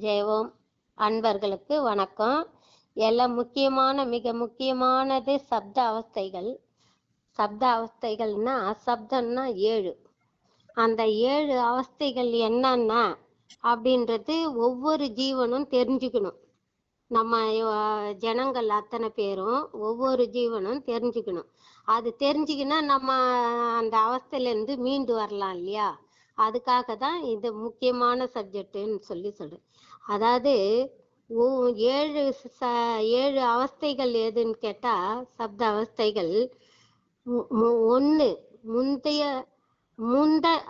ஜெயவோம். அன்பர்களுக்கு வணக்கம். எல்லாம் முக்கியமான மிக முக்கியமானது சப்த அவஸ்தைகள். சப்த அவஸ்தைகள்னா சப்தம்னா ஏழு. அந்த ஏழு அவஸ்தைகள் என்னன்னா அப்படின்றது ஒவ்வொரு ஜீவனும் தெரிஞ்சுக்கணும். நம்ம ஜனங்கள் அத்தனை பேரும் ஒவ்வொரு ஜீவனும் தெரிஞ்சுக்கணும். அது தெரிஞ்சுக்கினா நம்ம அந்த அவஸ்தையிலேருந்து மீண்டு வரலாம் இல்லையா? அதுக்காக தான் இது முக்கியமான சப்ஜெக்ட்டுன்னு சொல்லி சொல்றேன். அதாவது ஏழு ச ஏழு அவஸ்தைகள் எதுன்னு கேட்டா சப்த அவஸ்தைகள் ஒன்று முந்தைய முந்த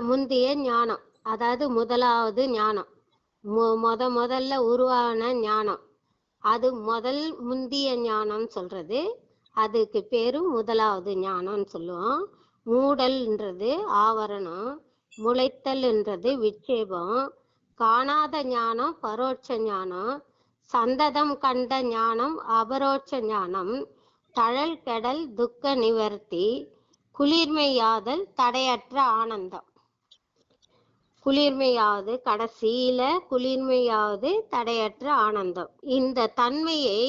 முந்தைய ஞானம். அதாவது முதலாவது ஞானம். மு- முத முதல்ல உருவான ஞானம். அது முதல் முந்திய ஞானம்னு சொல்றது. அதுக்கு பேரு முதலாவது ஞானம்னு சொல்லுவோம். மூடல்ன்றது ஆவரணம். முளைத்தல்ன்றது விட்சேபம். காணாத ஞானம் பரோட்ச ஞானம் சந்ததம் கண்ட ஞானம் அபரோட்ச ஞானம் தழல் கெடல் துக்க நிவர்த்தி குளிர்மையாதல் தடையற்ற ஆனந்தம். குளிர்மையாவது கடைசியில குளிர்மையாவது தடையற்ற ஆனந்தம். இந்த தன்மையை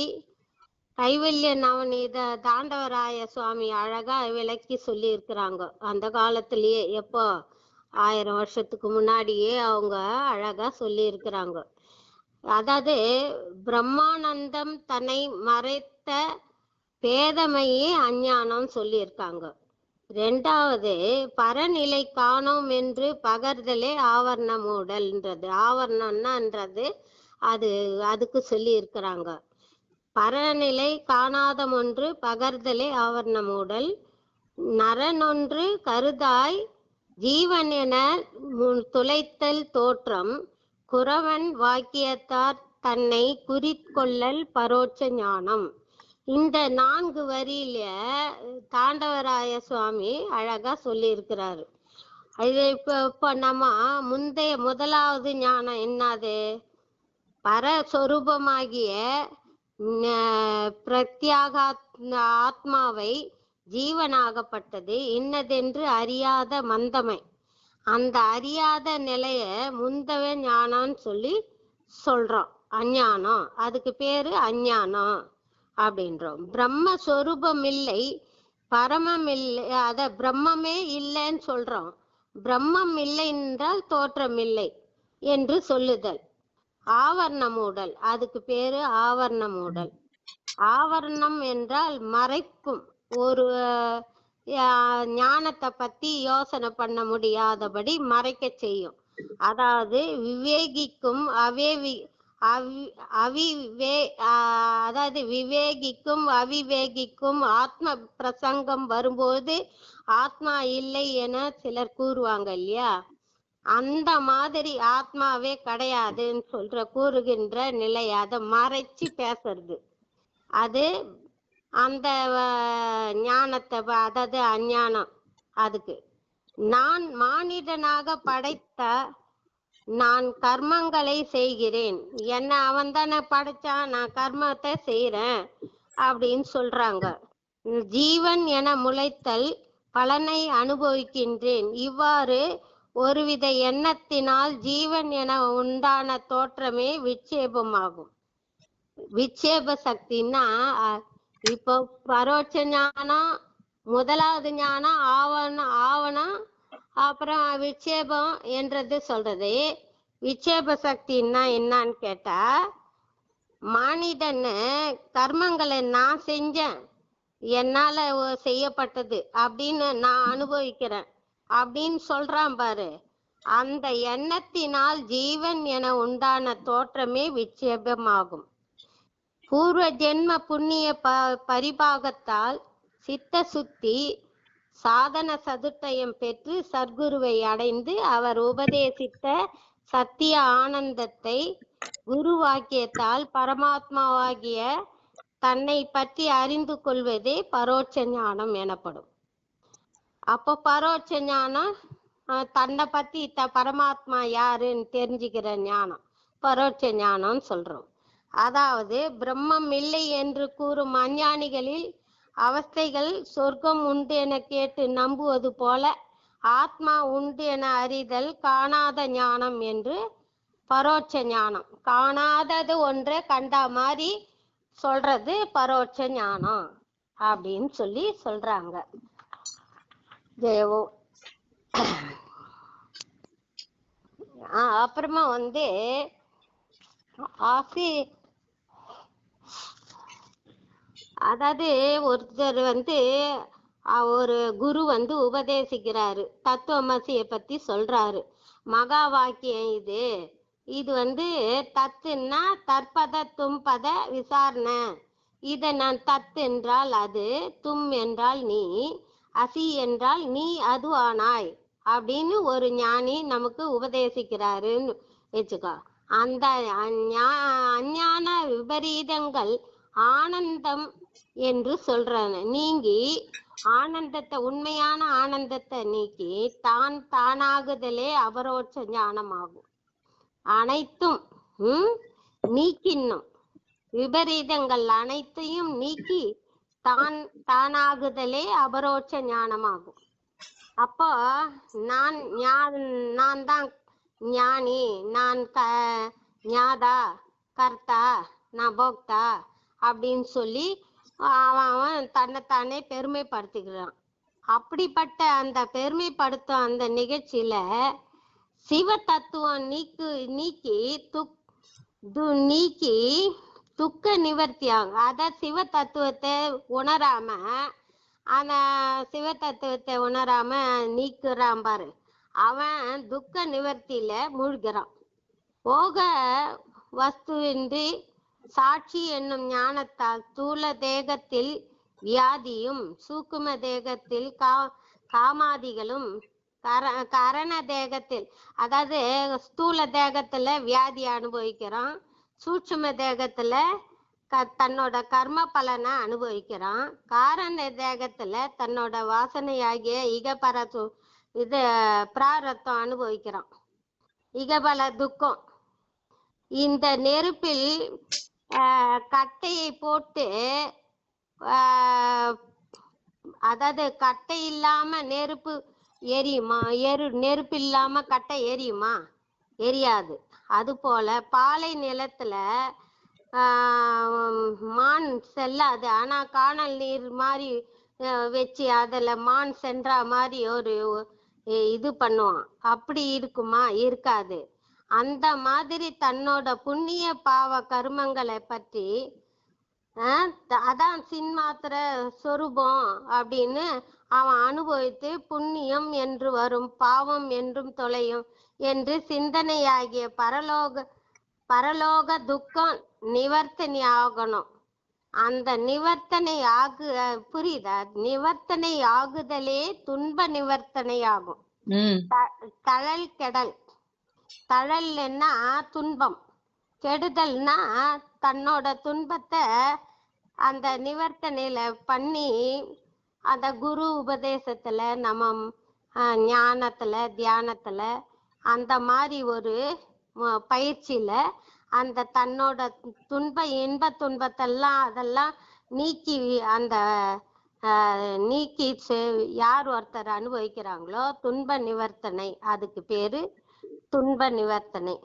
கைவல்ய நவநீத தாண்டவராய சுவாமி அழகா விளக்கி சொல்லி இருக்கிறாங்க அந்த காலத்திலேயே எப்போ ஆயிரம் வருஷத்துக்கு முன்னாடியே அவங்க அழகா சொல்லி இருக்கிறாங்க அதாவது பிரம்மானந்தம் தன்னை மறைத்த பேதமையே அஞ்ஞானம் சொல்லியிருக்காங்க. ரெண்டாவது பரநிலை காணோம் என்று பகர்தலே ஆவரண மூடல்ன்றது ஆவரணம்னான்றது அது அதுக்கு சொல்லி இருக்கிறாங்க பரநிலை காணாத ஒன்று பகர்தலே ஆவரண மூடல் நரனொன்று கருதாய் ஜீவன் என துளைத்தல் தோற்றம் குறவன் வாக்கியத்தார் தன்னை குறிக்கொள்ளல் பரோட்ச ஞானம். இந்த நான்கு வரியில தாண்டவராய சுவாமி அழகா சொல்லியிருக்கிறாரு. இது இப்போ இப்போ நம்ம முந்தைய முதலாவது ஞானம் என்னது? பரஸ்வரூபமாகிய ந- பிரத்யாக ஆத்மாவை ஜீவனாகப்பட்டது இன்னதென்று அறியாத மந்தமை. அந்த அறியாத நிலைய முந்தவ ஞானம்னு சொல்லி சொல்றோம் அஞ்ஞானம் அதுக்கு பேரு அஞ்ஞானம் அப்படின்றோம். பிரம்மஸ்வரூபம் இல்லை பரமம் இல்லை அத பிரம்மமே இல்லைன்னு சொல்றோம் பிரம்மம் இல்லை என்றால் தோற்றம் இல்லை என்று சொல்லுதல். ஆவரண மூடல் அதுக்கு பேரு ஆவரண மூடல் ஆவரணம் என்றால் மறைக்கும் ஒரு ஞானத்தை பத்தி யோசனை பண்ண முடியாதபடி மறைக்க செய்யும். அதாவது விவேகிக்கும் அவேவி அவிவே ஆஹ், அதாவது விவேகிக்கும் அவிவேகிக்கும் ஆத்ம பிரசங்கம் வரும்போது ஆத்மா இல்லை என சிலர் கூறுவாங்க இல்லையா? அந்த மாதிரி ஆத்மாவே கிடையாதுன்னு சொல்ற கூறுகின்ற நிலை அதை மறைச்சு பேசுறது. அது அந்த ஞானத்தை அதாவது அஞ்ஞானம் அதுக்கு. நான் மானிடனாக படைத்த நான் கர்மங்களை செய்கிறேன். என்ன அவன் தானே படைச்சான் நான் கர்மத்தை செய்யறேன் அப்படின்னு சொல்றாங்க. ஜீவன் என முளைத்தல் பலனை அனுபவிக்கின்றேன். இவ்வாறு ஒருவித எண்ணத்தினால் ஜீவன் என உண்டான தோற்றமே விட்சேபமாகும். விட்சேப சக்தின்னா அஹ், இப்போ பரோட்ச ஞானம் முதலாவது ஞானம் ஆவணம் ஆவணம் அப்புறம் விட்சேபம் என்றது சொல்றது. விட்சேப சக்தின்னா என்னன்னு கேட்டா மனிதன்னு கர்மங்களை நான் செஞ்சேன் என்னால செய்யப்பட்டது அப்படின்னு நான் அனுபவிக்கிறேன் அப்படின்னு சொல்றான் பாரு. அந்த எண்ணத்தினால் ஜீவன் என உண்டான தோற்றமே விட்சேபமாகும் பூர்வ ஜென்ம புண்ணிய ப பரிபாகத்தால் சித்த சுத்தி சாதன சதுர்த்தயம் பெற்று சர்க்குருவை அடைந்து அவர் உபதேசித்த சத்திய ஆனந்தத்தை குரு வாக்கியத்தால் பரமாத்மாவாகிய தன்னை பற்றி அறிந்து கொள்வதே பரோட்ச ஞானம் எனப்படும். அப்போ பரோட்ச ஞானம் தன்னை பத்தி த பரமாத்மா யாருன்னு தெரிஞ்சுக்கிற ஞானம் பரோட்ச ஞானம்னு சொல்றோம். அதாவது பிரம்மம் இல்லை என்று கூறும் அஞ்ஞானிகளில் அவஸ்தைகள் சொர்க்கம் உண்டு என கேட்டு நம்புவது போல ஆத்மா உண்டு என அறிதல் காணாத ஞானம் என்று பரோட்ச ஞானம். காணாதது ஒன்றை கண்டா மாதிரி சொல்றது பரோட்ச ஞானம் அப்படின்னு சொல்லி சொல்றாங்க. ஜெயவோ. அப்புறமா வந்து ஆசி அதாவது ஒருத்தர் வந்து ஒரு குரு வந்து உபதேசிக்கிறாரு. தத்துவமசியை பத்தி சொல்றாரு. மகா வாக்கியம் இது. இது வந்து தத்துன்னா தற்பத தும்பத விசாரணை. இத நான் தத்து என்றால் அது தும் என்றால் நீ அசி என்றால் நீ அது ஆனாய் அப்படின்னு ஒரு ஞானி நமக்கு உபதேசிக்கிறாருன்னு வச்சுக்கோ. அந்த அஞ்ஞான விபரீதங்கள் ஆனந்தம் என்று சொல்றாங்க. நீங்கி ஆனந்தத்தை உண்மையான ஆனந்தத்தை நீக்கி தான் தானாகுதலே அபரோட்ச ஞானமாகும். அனைத்தும் உம் நீக்கின்னும். விபரீதங்கள் அனைத்தையும் நீக்கி தான் தானாகுதலே அபரோட்ச ஞானமாகும். அப்போ நான் ஞா- நான் தான் ஞானி நான் க ஞாதா கர்த்தா நான் போக்தா அப்படின்னு சொல்லி அவன் அவன் தன்னைத்தானே பெருமைப்படுத்திக்கிறான். அப்படிப்பட்ட அந்த பெருமைப்படுத்தும் அந்த நிகழ்ச்சியில சிவ தத்துவம் நீக்கு நீக்கி துக் து- நீக்கி துக்க நிவர்த்தியாகும். அத சிவ தத்துவத்தை உணராம அந்த சிவ தத்துவத்தை உணராம நீக்குறான் பாரு. அவன் துக்க நிவர்த்தியில மூழ்கிறான். போக வஸ்துவின்றி சாட்சி என்னும் ஞானத்தால் ஸ்தூல தேகத்தில் வியாதியும் சூக்கும தேகத்தில் கா காமாதிகளும் கர கரண தேகத்தில் அதாவது ஸ்தூல தேகத்துல வியாதி அனுபவிக்கிறான் சூட்சும தேகத்துல க தன்னோட கர்ம பலனை அனுபவிக்கிறான் காரண தேகத்துல தன்னோட வாசனையாகிய இகபர சு- இது பிராரத்தம் அனுபவிக்கிறான். இகபல துக்கம். இந்த நெருப்பில் கட்டையை போட்டு அதாவது கட்டை இல்லாம நெருப்பு எரியுமா? எரு நெருப்பு இல்லாம கட்டை எரியுமா? எரியாது. அது போல பாலை நிலத்துல மான் செல்லாது. ஆனா காணல் நீர் மாதிரி வச்சு அதுல மான் சென்றா மாதிரி ஒரு இது பண்ணுவான். அப்படி இருக்குமா? இருக்காது. அந்த மாதிரி தன்னோட புண்ணிய பாவ கர்மங்களை பற்றி அதான் சின்மாத்திர சொரூபம் அப்படின்னு அவன் அனுபவித்து புண்ணியம் என்று வரும் பாவம் என்றும் தொலையும் என்று சிந்தனையாகிய பரலோக பரலோக துக்கம் நிவர்த்தனை ஆகணும். அந்த நிவர்த்தனை ஆகு புரியுதா? நிவர்த்தனை ஆகுதலே துன்ப நிவர்த்தனை ஆகும் தழல் கெடல். தழல்னா துன்பம் கெடுதல்னா தன்னோட துன்பத்தை அந்த நிவர்த்தனையில பண்ணி அந்த குரு உபதேசத்துல நம்ம ஞானத்துல தியானத்துல அந்த மாதிரி ஒரு பயிற்சியில அந்த தன்னோட துன்ப இன்ப துன்பத்தெல்லாம் அதெல்லாம் நீக்கி அந்த ஆஹ், நீக்கி செ- யார் ஒருத்தர் அனுபவிக்கிறாங்களோ துன்ப நிவர்த்தனை அதுக்கு பேரு துன்ப நிவர்த்தனை.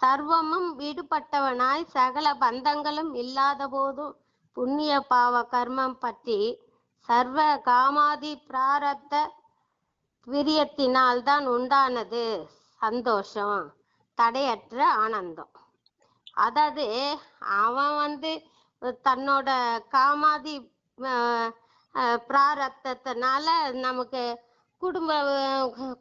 சர்வமும் விடுபட்டவனாய் சகல பந்தங்களும் இல்லாத போதும் புண்ணிய பாவ கர்மம் பற்றி சர்வ காமாதி பிராரத்த விரியத்தினால்தான் உண்டானது சந்தோஷம் தடையற்ற ஆனந்தம். அதாவது அவன் வந்து தன்னோட காமாதி அஹ், அஹ், பிராரத்தத்தினால நமக்கு குடும்ப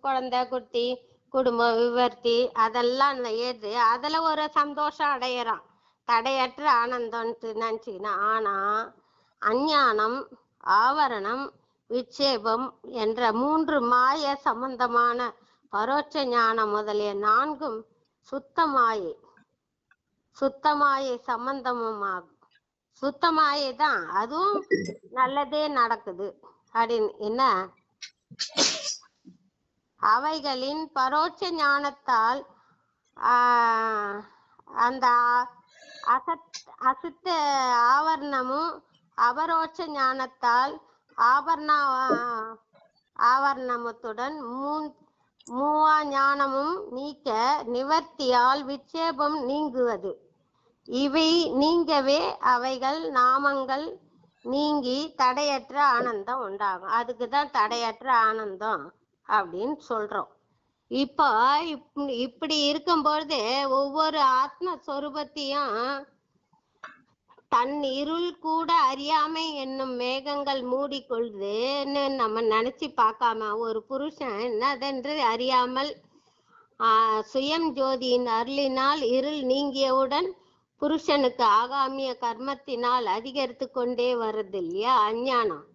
குழந்தை குட்டி குடும்ப விவர்த்தி அதெல்லாம் ஏது அதுல ஒரு சந்தோஷம் அடையிறான் தடையற்ற ஆனந்தம்ட்டு நினைச்சுக்கினா ஆனா அஞ்ஞானம் ஆவரணம் விட்சேபம் என்ற மூன்று மாய சம்பந்தமான பரோட்ச ஞானம் முதலிய நான்கும் சுத்தமாயை சுத்தமாயை சம்பந்தமும் ஆகும் சுத்தமாயை தான் அதுவும் நல்லதே நடக்குது. அப்படின்னு என்ன? அவைகளின் பரோட்ச ஞானத்தால் அந்த அசத் அசுத்த ஆவரணமும் அபரோட்ச ஞானத்தால் ஆபரண ஆவரணமத்துடன் மூன் மூவா ஞானமும் நீக்க நிவர்த்தியால் விட்சேபம் நீங்குவது. இவை நீங்கவே அவைகள் நாமங்கள் நீங்கி தடையற்ற ஆனந்தம் உண்டாகும். அதுக்கு தான் தடையற்ற ஆனந்தம். அப்படின்னு சொல்றோம். இப்போ இப்படி இருக்கும்பொழுது ஒவ்வொரு ஆத்ம சொரூபத்தையும் தன் இருள் கூட அறியாமை என்னும் மேகங்கள் மூடிக்கொள்ளுதுன்னு நம்ம நினைச்சு பார்க்காம ஒரு புருஷன் என்னதென்று அறியாமல் ஆஹ் சுயம் ஜோதியின் அருளினால் இருள் நீங்கியவுடன் புருஷனுக்கு ஆகாமிய கர்மத்தினால் அதிகரித்து கொண்டே வருது இல்லையா? அஞ்ஞானம்.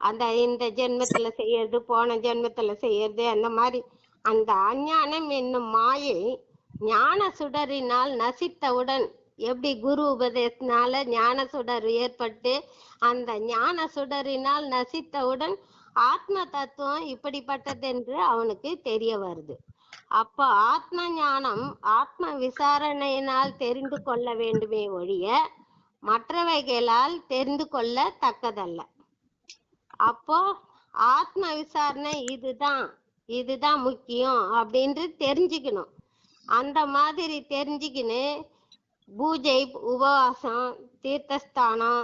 அந்த இந்த ஜென்மத்துல செய்யறது போன ஜென்மத்துல செய்யறது அந்த மாதிரி. அந்த அஞ்ஞானம் என்னும் மாயை ஞான சுடரினால் நசித்தவுடன் எப்படி குரு உபதேசனால ஞான சுடர் ஏற்பட்டு அந்த ஞான சுடரினால் நசித்தவுடன் ஆத்ம தத்துவம் இப்படிப்பட்டது என்று அவனுக்கு தெரிய வருது. அப்போ ஆத்ம ஞானம் ஆத்ம விசாரணையினால் தெரிந்து கொள்ள வேண்டுமே ஒழிய மற்றவைகளால் தெரிந்து கொள்ள தக்கதல்ல அப்போ ஆத்ம விசாரணை இதுதான் இதுதான் முக்கியம் அப்படின்ட்டு தெரிஞ்சுக்கணும். அந்த மாதிரி தெரிஞ்சுக்கின்னு பூஜை உபவாசம் தீர்த்தஸ்தானம்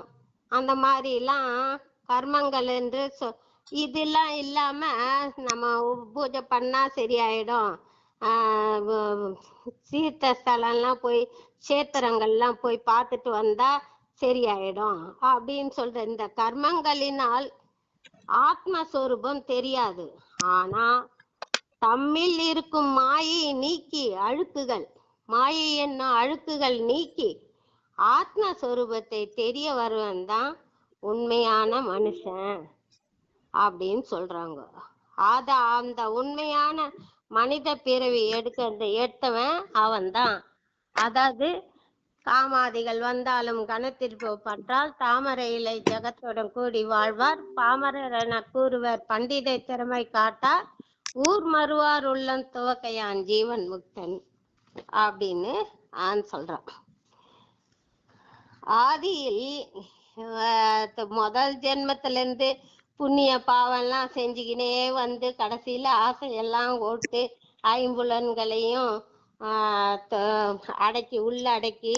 அந்த மாதிரிலாம் கர்மங்கள் என்று சொ இதெல்லாம் இல்லாம நம்ம பூஜை பண்ணா சரியாயிடும். ஆஹ் ஸ்தலம்லாம் போய் சேத்திரங்கள்லாம் போய் பார்த்துட்டு வந்தா சரியாயிடும் அப்படின்னு சொல்ற இந்த கர்மங்களினால் ஆத்மஸ்வரூபம் தெரியாது. ஆனா தம்மில் இருக்கும் மாயை நீக்கி அழுக்குகள் மாயை என்ன அழுக்குகள் நீக்கி ஆத்மஸ்வரூபத்தை தெரிய வருவன் தான் உண்மையான மனுஷன் அப்படின்னு சொல்றாங்க. அத அந்த உண்மையான மனித பிறவி எடுக்க எடுத்தவன் அவன்தான் அதாவது காமாதிகள் வந்தாலும் கணத்திற்கு பற்றால் தாமரை இலை ஜகத்துடன் கூடி வாழ்வார். பாமரர் என கூறுவர் பண்டிதை திறமை காட்டார். ஊர் மறுவார் உள்ளம் துவக்கையான் ஜீவன் முக்தன் அப்படின்னு ஆன் சொல்றான். ஆதியில் முதல் ஜென்மத்துல இருந்து புண்ணிய பாவம்லாம் செஞ்சுக்கினே வந்து கடைசியில ஆசையெல்லாம் ஓட்டு ஐம்புலன்களையும் அடக்கி உள்ள அடக்கி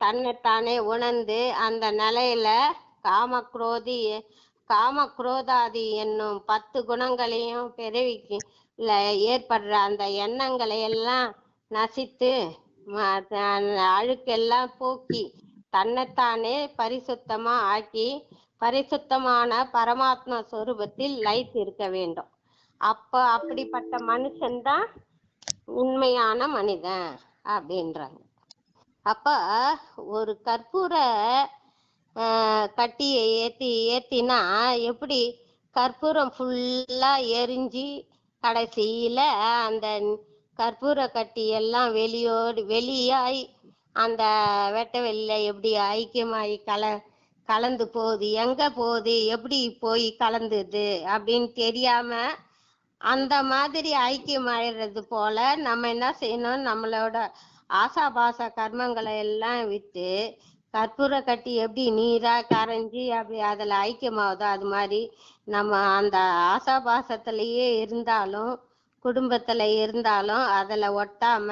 தன்னைத்தானே உணர்ந்து அந்த நிலையில காமக்ரோதி காமக்ரோதாதி என்னும் பத்து குணங்களையும் பெருவிக்கு ல ஏற்படுற அந்த எண்ணங்களை எல்லாம் நசித்து ம- அழுக்கெல்லாம் போக்கி தன்னைத்தானே பரிசுத்தமா ஆக்கி பரிசுத்தமான பரமாத்மா சொரூபத்தில் லைத் இருக்க வேண்டும். அப்ப அப்படிப்பட்ட மனுஷன்தான் உண்மையான மனிதன் அப்படின்றாங்க. அப்ப ஒரு கற்பூர கட்டியை ஏத்தி ஏத்தினா எப்படி கற்பூரம் ஃபுல்லா எரிஞ்சு கடைசியில அந்த கற்பூர கட்டி எல்லாம் வெளியோடு வெளியாய் அந்த வெட்ட வெளியில எப்படி ஐக்கியமாயி கல கலந்து போகுது எங்க போகுது எப்படி போய் கலந்துது அப்படின்னு தெரியாம அந்த மாதிரி ஐக்கியமாயிடுறது போல நம்ம என்ன செய்யணும்? நம்மளோட ஆசாபாச கர்மங்களை எல்லாம் விட்டு கற்பூர கட்டி எப்படி நீரா கரைஞ்சி அப்படி அதுல ஐக்கியமாகுதோ அது மாதிரி நம்ம அந்த ஆசாபாசத்திலேயே இருந்தாலும் குடும்பத்துல இருந்தாலும் அதுல ஒட்டாம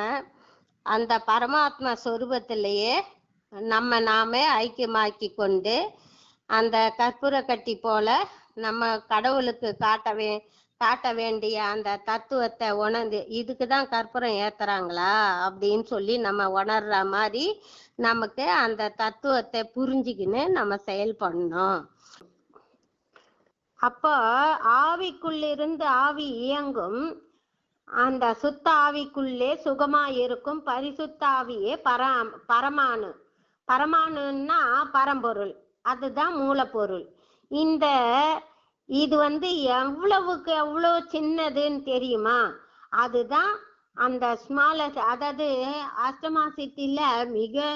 அந்த பரமாத்மா சொரூபத்திலேயே நம்ம நாமே ஐக்கியமாக்கி கொண்டு அந்த கற்பூர கட்டி போல நம்ம கடவுளுக்கு காட்டவே காட்ட வேண்டிய அந்த தத்துவத்தை உணர்ந்து இதுக்கு தான் கற்பூரம் ஏத்துறாங்களா? அப்படின்னு சொல்லி நம்ம உணர்ற மாதிரி நமக்கு அந்த தத்துவத்தை புரிஞ்சுக்கின்னு நம்ம செயல்படணும் அப்போ ஆவிக்குள்ளிருந்து ஆவி இயங்கும். அந்த சுத்த ஆவிக்குள்ளே சுகமாயிருக்கும் பரிசுத்த ஆவியே பரா பரமானு பரமானுன்னா பரம்பொருள். அதுதான் மூலப்பொருள். இந்த இது வந்து எவ்வளவுக்கு எவ்வளவு சின்னதுன்னு தெரியுமா? அதுதான் அந்த ஸ்மாலஸ்ட் அதாவது ஆஸ்டமா சிட்டில மிக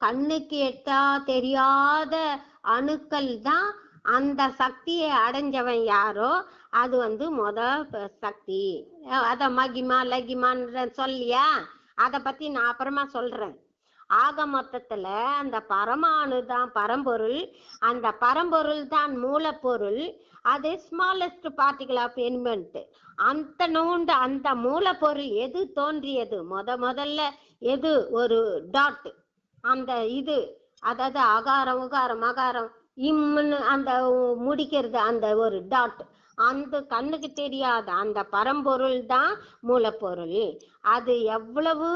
கண்ணுக்கு எட்டா தெரியாத அணுக்கள் தான் அந்த சக்தியை அடைஞ்சவன் யாரோ அது வந்து மொத சக்தி. அத மகிமா லகிமான்ற சொல்லியா? அத பத்தி நான் அப்புறமா சொல்றேன். ஆக மொத்தத்துல அந்த பரமானு தான் பரம்பொருள். அந்த பரம்பொருள் தான் மூலப்பொருள். அது ஸ்மாலஸ்ட் பார்ட்டிகல் ஆஃப் எலிமெண்ட் அந்த நோண்டு அந்த மூலப்பொருள் எது தோன்றியது? முத முதல்ல எது? ஒரு டாட் அந்த இது அதாவது அகாரம் உகாரம் அகாரம் இம்முன்னு அந்த முடிக்கிறது அந்த ஒரு டாட் அந்த கண்ணுக்கு தெரியாத அந்த பரம்பொருள் தான் மூலப்பொருள். அது எவ்வளவு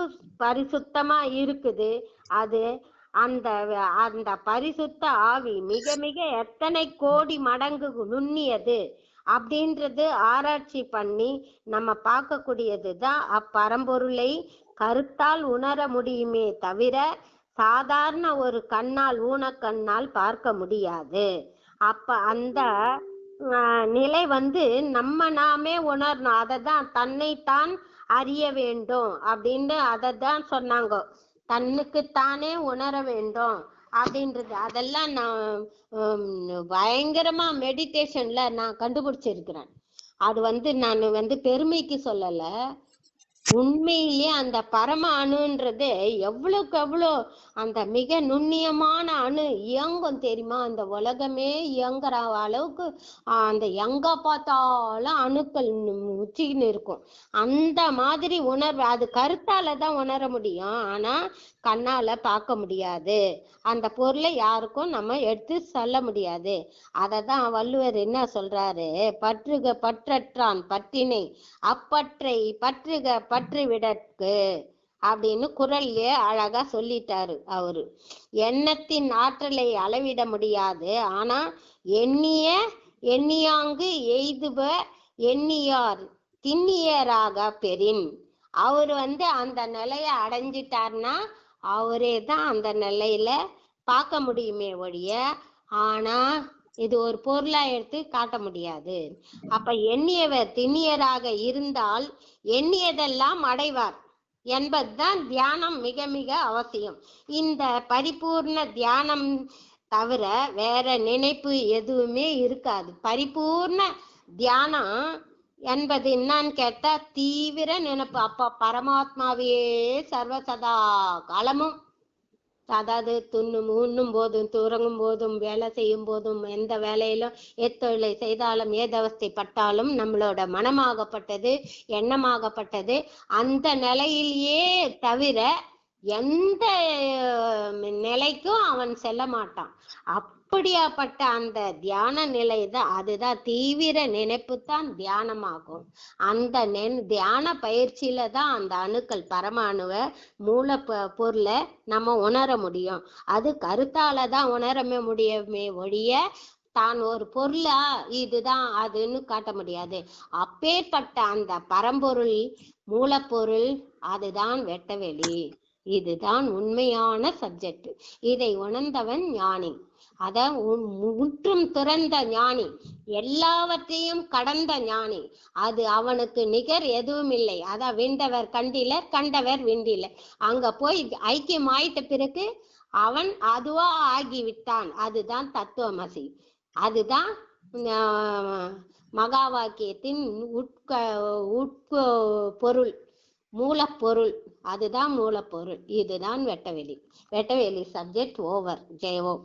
பரிசுத்தமா இருக்குது? அது அந்த அந்த பரிசுத்த ஆவி மிக மிக எத்தனை கோடி மடங்கு நுண்ணியது அப்படின்றது ஆராய்ச்சி பண்ணி நம்ம பார்க்கக்கூடியது தான் அப்பரம்பொருளை கருத்தால் உணர முடியுமே தவிர சாதாரண ஒரு கண்ணால் ஊனக்கண்ணால் பார்க்க முடியாது. அப்ப அந்த நிலை வந்து நம்ம நாமே உணரணும். அதை தான் தன்னைத்தான் அறிய வேண்டும் அப்படின்னு அதை தான் சொன்னாங்க. தன்னுக்குத்தானே உணர வேண்டும் அப்படின்றது. அதெல்லாம் நான் பயங்கரமா மெடிடேஷன்ல நான் கண்டுபிடிச்சிருக்கிறேன். அது வந்து நான் வந்து பெருமைக்கு சொல்லல. உண்மையிலேயே அந்த பரம அணுன்றது எவ்வளவுக்கு எவ்வளோ அந்த மிக நுண்ணியமான அணு இயங்கும் தெரியுமா? அந்த உலகமே இயங்குற அளவுக்கு அந்த எங்க பார்த்தாலும் அணுக்கள் உச்சின்னு இருக்கும். அந்த மாதிரி உணர்வு அது கருத்தால தான் உணர முடியும். ஆனா கண்ணால பார்க்க முடியாது. அந்த பொருளை யாருக்கும் நம்ம எடுத்து சொல்ல முடியாது. அதை தான் வள்ளுவர் என்ன சொல்றாரு? பற்றுக பற்றற்றான் பற்றினை அப்பற்றை பற்றுக பற்று விடற்கு அப்படின்னு குரல்லே அழகா சொல்லிட்டாரு அவரு. எண்ணத்தின் ஆற்றலை அளவிட முடியாது. ஆனா எண்ணிய எண்ணியாங்கு எய்துப எண்ணியார் திண்ணியராக பெறின். அவர் வந்து அந்த நிலைய அடைஞ்சிட்டார்னா அவரே தான் அந்த நிலையில பார்க்க முடியுமே ஒழிய ஆனா இது ஒரு பொருளா எடுத்து காட்ட முடியாது. அப்ப எண்ணியவர் திண்ணியராக இருந்தால் எண்ணியதெல்லாம் அடைவார் என்பதுதான் தியானம் மிக மிக அவசியம். இந்த பரிபூர்ண தியானம் தவிர வேற நினைப்பு எதுவுமே இருக்காது. பரிபூர்ண தியானம் என்பது என்னன்னு கேட்டா தீவிர நினைப்பு. அப்ப பரமாத்மாவையே சர்வசதா காலமும் அதாவது துண்ணும் உண்ணும் போதும் துறங்கும் போதும் வேலை செய்யும் போதும் எந்த வேலையிலும் எத்தொழிலை செய்தாலும் ஏதவஸ்தை பட்டாலும் நம்மளோட மனமாகப்பட்டது எண்ணமாகப்பட்டது அந்த நிலையிலேயே தவிர எந்த நிலைக்கும் அவன் செல்ல மாட்டான். அப் அப்படியாப்பட்ட அந்த தியான நிலை தான் அதுதான் தீவிர நினைப்பு தான் தியானமாகும். அந்த நென் தியான பயிற்சியில தான் அந்த அணுக்கள் பரமாணுவ மூல பொருளை நம்ம உணர முடியும். அது கருத்தால தான் உணரமே முடியுமே ஒழிய தான் ஒரு பொருளா இதுதான் அதுன்னு காட்ட முடியாது. அப்பேற்பட்ட அந்த பரம்பொருள் மூலப்பொருள் அதுதான் வெட்டவெளி இதுதான் உண்மையான சப்ஜெக்ட் இதை உணர்ந்தவன் ஞானி. அத முற்றும் துறந்த ஞானி. எல்லாவற்றையும் கடந்த ஞானி. அது அவனுக்கு நிகர் எதுவும் இல்லை. அதான் விண்டவர் கண்டிலர் கண்டவர் விண்டில. அங்க போய் ஐக்கியம் ஆயிட்ட பிறகு அவன் அதுவா ஆகிவிட்டான். அதுதான் தத்துவமசி. அதுதான் ஆஹ், மகா வாக்கியத்தின் உட்க உட்பொருள் மூலப்பொருள். அதுதான் மூலப்பொருள். இதுதான் வெட்டவெளி. வெட்டவெளி சப்ஜெக்ட் ஓவர் ஜெயவோ